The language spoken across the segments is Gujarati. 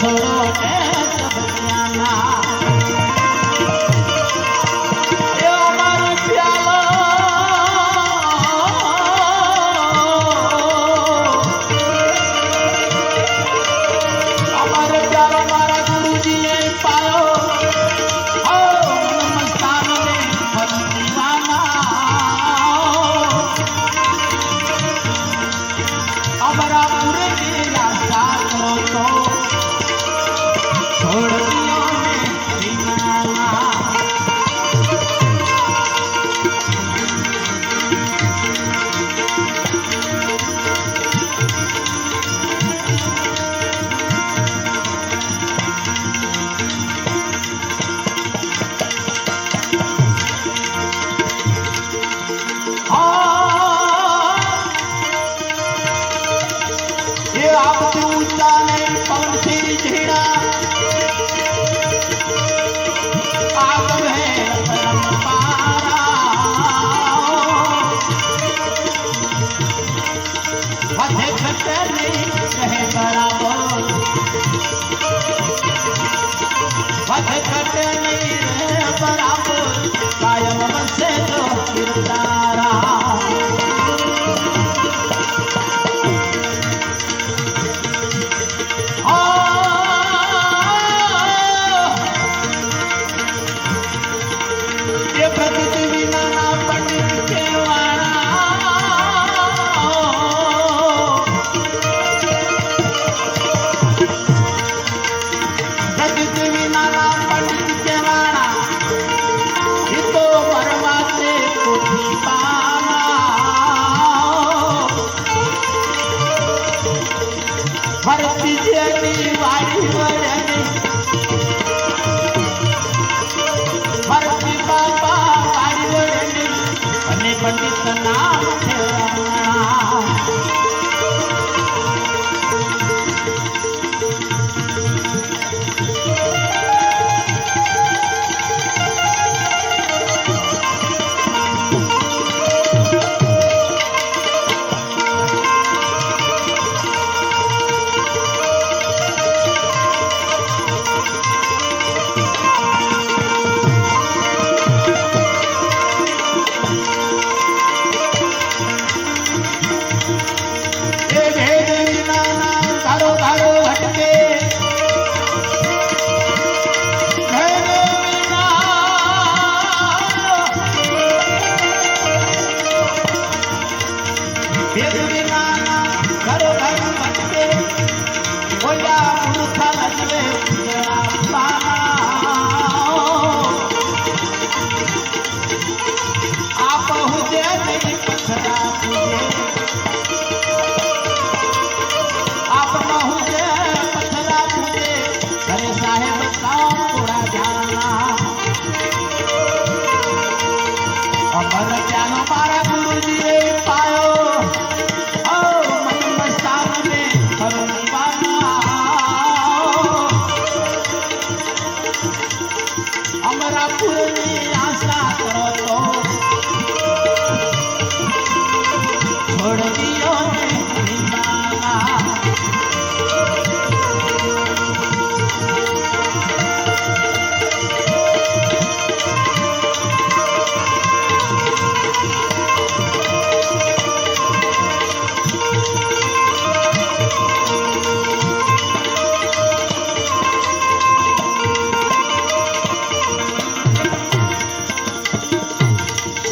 छोड़ो तारा हर पीछे वाली वाली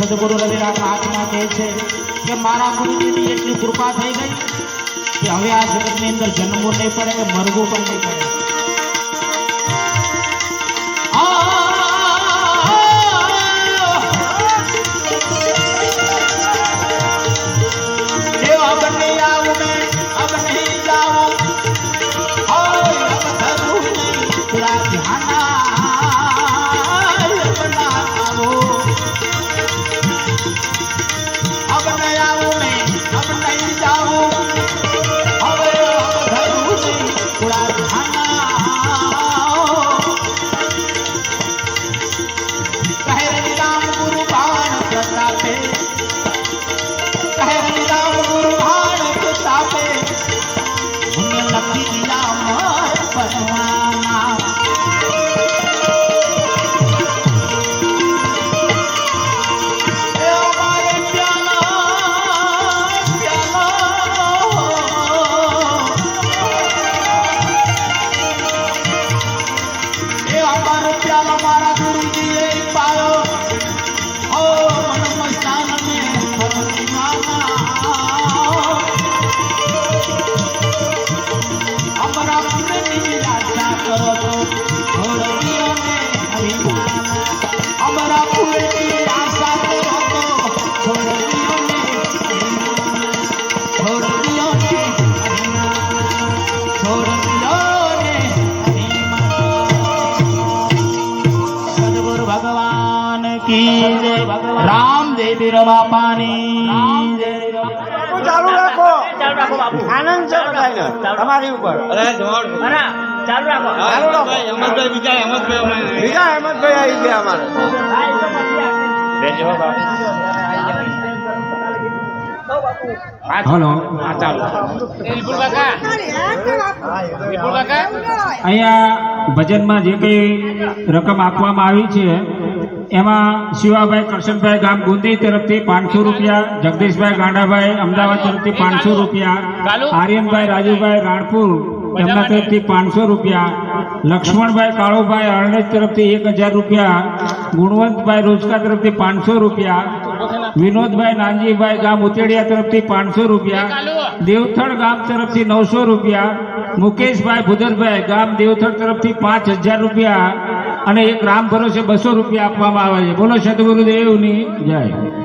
સદગુરુ રવિદાસ આત્મા કહે છે કે મારા ગુરુજીની એટલી કૃપા થઈ ગઈ કે હવે આ જગતની અંદર જન્મવું નહીં પડે કે મરવું પણ નહીં પડે. જય. ચાલુ રાખો. ચાલુ રાખો બાપુ. આનંદ છે બધાને તમારી ઉપર. અરે ચાલુ રાખો. ચાલુ રાખો. બીજા હેમંતભાઈ આવી ગયા અમારે. હલો. અહીંયા ભજનમાં જે કઈ રકમ આપવામાં આવી છે એમાં શિવાભાઈ કરશનભાઈ ગામ ગુંદી તરફથી પાંચસો રૂપિયા જગદીશભાઈ ગાંડાભાઈ અમદાવાદ તરફથી પાંચસો રૂપિયા આર્યનભાઈ રાજુભાઈ રાણપુર એમના તરફથી પાંચસો રૂપિયા લક્ષ્મણભાઈ કાળુભાઈ અરણેજ તરફથી એક હજાર રૂપિયા ગુણવંતભાઈ રોજકા તરફથી પાંચસો રૂપિયા વિનોદભાઈ નાનજીભાઈ ગામ ઉતેડિયા તરફથી પાંચસો રૂપિયા દેવથળ ગામ તરફથી નવસો રૂપિયા મુકેશભાઈ ભુદરભાઈ ગામ દેવથળ તરફથી પાંચ હજાર રૂપિયા અને એક રામ ભરોસે બસો રૂપિયા આપવામાં આવે છે. બોલો સદગુરુદેવની જય.